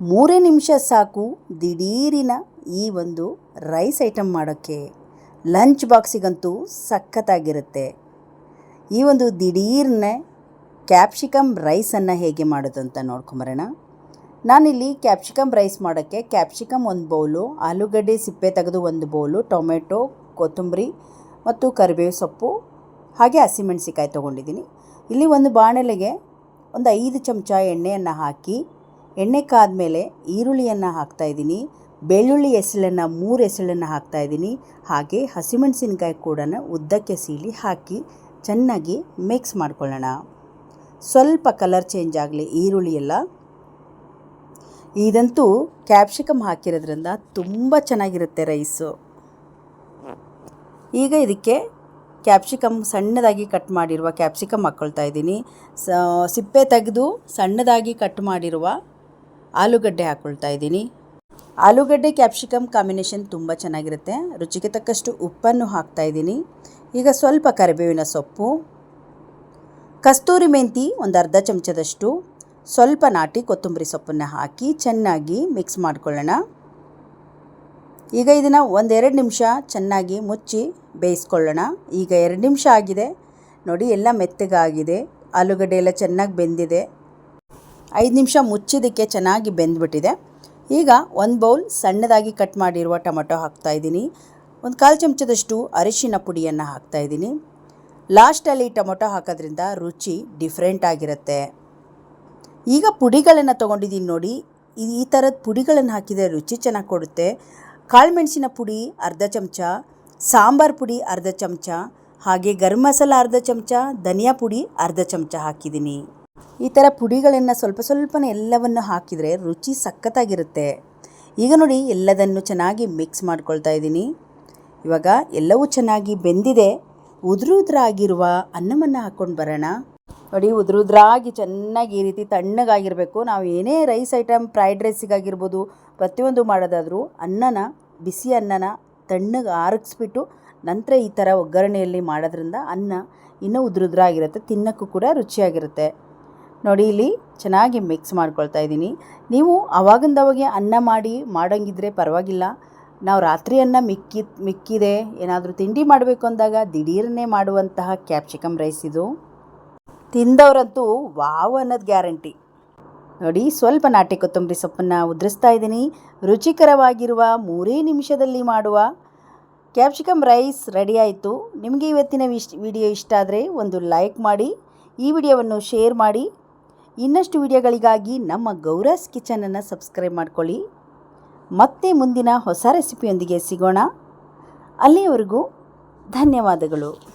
ಮೂರೇ ನಿಮಿಷ ಸಾಕು ದಿಢೀರಿನ ಈ ಒಂದು ರೈಸ್ ಐಟಮ್ ಮಾಡೋಕ್ಕೆ. ಲಂಚ್ ಬಾಕ್ಸಿಗಂತೂ ಸಖತ್ತಾಗಿರುತ್ತೆ. ಈ ಒಂದು ದಿಢೀರ್ನೆ ಕ್ಯಾಪ್ಸಿಕಮ್ ರೈಸನ್ನು ಹೇಗೆ ಮಾಡೋದು ಅಂತ ನೋಡ್ಕೊಂಬರೋಣ. ನಾನಿಲ್ಲಿ ಕ್ಯಾಪ್ಸಿಕಮ್ ರೈಸ್ ಮಾಡೋಕ್ಕೆ ಕ್ಯಾಪ್ಸಿಕಮ್ ಒಂದು ಬೌಲು, ಆಲೂಗಡ್ಡೆ ಸಿಪ್ಪೆ ತೆಗೆದು ಒಂದು ಬೌಲು, ಟೊಮೆಟೊ, ಕೊತ್ತಂಬರಿ ಮತ್ತು ಕರಿಬೇವು ಸೊಪ್ಪು, ಹಾಗೆ ಹಸಿಮೆಣಸಿಕಾಯಿ ತೊಗೊಂಡಿದ್ದೀನಿ. ಇಲ್ಲಿ ಒಂದು ಬಾಣಲೆಗೆ ಒಂದು ಐದು ಚಮಚ ಎಣ್ಣೆಯನ್ನು ಹಾಕಿ ಎಣ್ಣೆ ಕಾದ್ಮೇಲೆ ಈರುಳ್ಳಿಯನ್ನು ಹಾಕ್ತಾಯಿದ್ದೀನಿ ಬೆಳ್ಳುಳ್ಳಿ ಎಸಳನ್ನು ಮೂರು ಎಸಳನ್ನು ಹಾಕ್ತಾಯಿದ್ದೀನಿ ಹಾಗೆ ಹಸಿಮೆಣಸಿನಕಾಯಿ ಕೂಡ ಉದ್ದಕ್ಕೆ ಸೀಳಿ ಹಾಕಿ ಚೆನ್ನಾಗಿ ಮಿಕ್ಸ್ ಮಾಡ್ಕೊಳ್ಳೋಣ. ಸ್ವಲ್ಪ ಕಲರ್ ಚೇಂಜ್ ಆಗಲಿ ಈರುಳ್ಳಿ ಎಲ್ಲ. ಇದಂತೂ ಕ್ಯಾಪ್ಸಿಕಮ್ ಹಾಕಿರೋದ್ರಿಂದ ತುಂಬ ಚೆನ್ನಾಗಿರುತ್ತೆ ರೈಸು ಈಗ ಇದಕ್ಕೆ ಕ್ಯಾಪ್ಸಿಕಮ್ ಸಣ್ಣದಾಗಿ ಕಟ್ ಮಾಡಿರುವ ಕ್ಯಾಪ್ಸಿಕಮ್ ಹಾಕ್ಕೊಳ್ತಾ ಇದ್ದೀನಿ. ಸಿಪ್ಪೆ ತೆಗೆದು ಸಣ್ಣದಾಗಿ ಕಟ್ ಮಾಡಿರುವ ಆಲೂಗಡ್ಡೆ ಹಾಕ್ಕೊಳ್ತಾ ಇದ್ದೀನಿ. ಆಲೂಗಡ್ಡೆ ಕ್ಯಾಪ್ಸಿಕಮ್ ಕಾಂಬಿನೇಷನ್ ತುಂಬ ಚೆನ್ನಾಗಿರುತ್ತೆ. ರುಚಿಗೆ ತಕ್ಕಷ್ಟು ಉಪ್ಪನ್ನು ಹಾಕ್ತಾ ಇದ್ದೀನಿ. ಈಗ ಸ್ವಲ್ಪ ಕರಿಬೇವಿನ ಸೊಪ್ಪು, ಕಸ್ತೂರಿ ಮೆಂತಿ ಒಂದು ಅರ್ಧ ಚಮಚದಷ್ಟು, ಸ್ವಲ್ಪ ನಾಟಿ ಕೊತ್ತಂಬರಿ ಸೊಪ್ಪನ್ನು ಹಾಕಿ ಚೆನ್ನಾಗಿ ಮಿಕ್ಸ್ ಮಾಡ್ಕೊಳ್ಳೋಣ. ಈಗ ಇದನ್ನು ಒಂದೆರಡು ನಿಮಿಷ ಚೆನ್ನಾಗಿ ಮುಚ್ಚಿ ಬೇಯಿಸ್ಕೊಳ್ಳೋಣ. ಈಗ ಎರಡು ನಿಮಿಷ ಆಗಿದೆ. ನೋಡಿ, ಎಲ್ಲ ಮೆತ್ತಗಾಗಿದೆ. ಆಲೂಗಡ್ಡೆ ಎಲ್ಲ ಚೆನ್ನಾಗಿ ಬೆಂದಿದೆ. ಐದು ನಿಮಿಷ ಮುಚ್ಚಿದ್ದಕ್ಕೆ ಚೆನ್ನಾಗಿ ಬೆಂದ್ಬಿಟ್ಟಿದೆ. ಈಗ ಒಂದು ಬೌಲ್ ಸಣ್ಣದಾಗಿ ಕಟ್ ಮಾಡಿರುವ ಟೊಮೆಟೊ ಹಾಕ್ತಾಯಿದ್ದೀನಿ ಒಂದು ಕಾಲು ಚಮಚದಷ್ಟು ಅರಿಶಿನ ಪುಡಿಯನ್ನು ಹಾಕ್ತಾಯಿದ್ದೀನಿ ಲಾಸ್ಟಲ್ಲಿ ಟೊಮೊಟೊ ಹಾಕೋದ್ರಿಂದ ರುಚಿ ಡಿಫ್ರೆಂಟ್ ಆಗಿರುತ್ತೆ. ಈಗ ಪುಡಿಗಳನ್ನು ತೊಗೊಂಡಿದ್ದೀನಿ ನೋಡಿ, ಈ ಥರದ ಪುಡಿಗಳನ್ನು ಹಾಕಿದರೆ ರುಚಿ ಚೆನ್ನಾಗಿ ಕೊಡುತ್ತೆ. ಕಾಳು ಮೆಣಸಿನ ಪುಡಿ ಅರ್ಧ ಚಮಚ, ಸಾಂಬಾರು ಪುಡಿ ಅರ್ಧ ಚಮಚ, ಹಾಗೆ ಗರಂ ಮಸಾಲ ಅರ್ಧ ಚಮಚ, ಧನಿಯಾ ಪುಡಿ ಅರ್ಧ ಚಮಚ ಹಾಕಿದ್ದೀನಿ ಈ ಥರ ಪುಡಿಗಳನ್ನು ಸ್ವಲ್ಪ ಸ್ವಲ್ಪನೇ ಎಲ್ಲವನ್ನು ಹಾಕಿದರೆ ರುಚಿ ಸಖತ್ತಾಗಿರುತ್ತೆ. ಈಗ ನೋಡಿ, ಎಲ್ಲದನ್ನು ಚೆನ್ನಾಗಿ ಮಿಕ್ಸ್ ಮಾಡ್ಕೊಳ್ತಾ ಇದ್ದೀನಿ. ಇವಾಗ ಎಲ್ಲವೂ ಚೆನ್ನಾಗಿ ಬೆಂದಿದೆ. ಉದುರು ಉದುರಾಗಿರುವ ಅನ್ನವನ್ನು ಹಾಕ್ಕೊಂಡು ಬರೋಣ. ನೋಡಿ, ಉದುರುದ್ರಾಗಿ ಚೆನ್ನಾಗಿ ಈ ರೀತಿ ತಣ್ಣಗಾಗಿರಬೇಕು. ನಾವು ಏನೇ ರೈಸ್ ಐಟಮ್ ಫ್ರೈಡ್ ರೈಸಿಗಾಗಿರ್ಬೋದು ಪ್ರತಿಯೊಂದು ಮಾಡೋದಾದರೂ ಅನ್ನನ, ಬಿಸಿ ಅನ್ನನ ತಣ್ಣಗೆ ಆರಗಿಸ್ಬಿಟ್ಟು ನಂತರ ಈ ಥರ ಒಗ್ಗರಣೆಯಲ್ಲಿ ಮಾಡೋದ್ರಿಂದ ಅನ್ನ ಇನ್ನೂ ಉದುರುದ್ರಾಗಿರುತ್ತೆ, ತಿನ್ನೋಕ್ಕೂ ಕೂಡ ರುಚಿಯಾಗಿರುತ್ತೆ. ನೋಡಿ, ಇಲ್ಲಿ ಚೆನ್ನಾಗಿ ಮಿಕ್ಸ್ ಮಾಡ್ಕೊಳ್ತಾ ಇದ್ದೀನಿ. ನೀವು ಅವಾಗಿಂದವಾಗೆ ಅನ್ನ ಮಾಡಿ ಮಾಡೋಂಗಿದ್ರೆ ಪರವಾಗಿಲ್ಲ. ನಾವು ರಾತ್ರಿ ಅನ್ನ ಮಿಕ್ಕಿ, ಮಿಕ್ಕಿದೆ, ಏನಾದರೂ ತಿಂಡಿ ಮಾಡಬೇಕು ಅಂದಾಗ ದಿಢೀರನ್ನೇ ಮಾಡುವಂತಹ ಕ್ಯಾಪ್ಸಿಕಮ್ ರೈಸ್ ಇದು. ತಿಂದವರಂತೂ ವಾವ್ ಅನ್ನೋದು ಗ್ಯಾರಂಟಿ ನೋಡಿ, ಸ್ವಲ್ಪ ನಾಟಿ ಕೊತ್ತಂಬರಿ ಸೊಪ್ಪನ್ನು ಉದುರಿಸ್ತಾ ಇದ್ದೀನಿ. ರುಚಿಕರವಾಗಿರುವ ಮೂರೇ ನಿಮಿಷದಲ್ಲಿ ಮಾಡುವ ಕ್ಯಾಪ್ಸಿಕಮ್ ರೈಸ್ ರೆಡಿ ಆಯಿತು. ನಿಮಗೆ ಇವತ್ತಿನ ವಿಶ್ ವಿಡಿಯೋ ಇಷ್ಟ ಆದರೆ ಒಂದು ಲೈಕ್ ಮಾಡಿ, ಈ ವಿಡಿಯೋವನ್ನು ಶೇರ್ ಮಾಡಿ. ಇನ್ನಷ್ಟು ವಿಡಿಯೋಗಳಿಗಾಗಿ ನಮ್ಮ ಗೌರಸ್ ಕಿಚನನ್ನು ಸಬ್ಸ್ಕ್ರೈಬ್ ಮಾಡ್ಕೊಳ್ಳಿ. ಮತ್ತೆ ಮುಂದಿನ ಹೊಸ ರೆಸಿಪಿಯೊಂದಿಗೆ ಸಿಗೋಣ. ಅಲ್ಲಿಯವರೆಗೂ ಧನ್ಯವಾದಗಳು.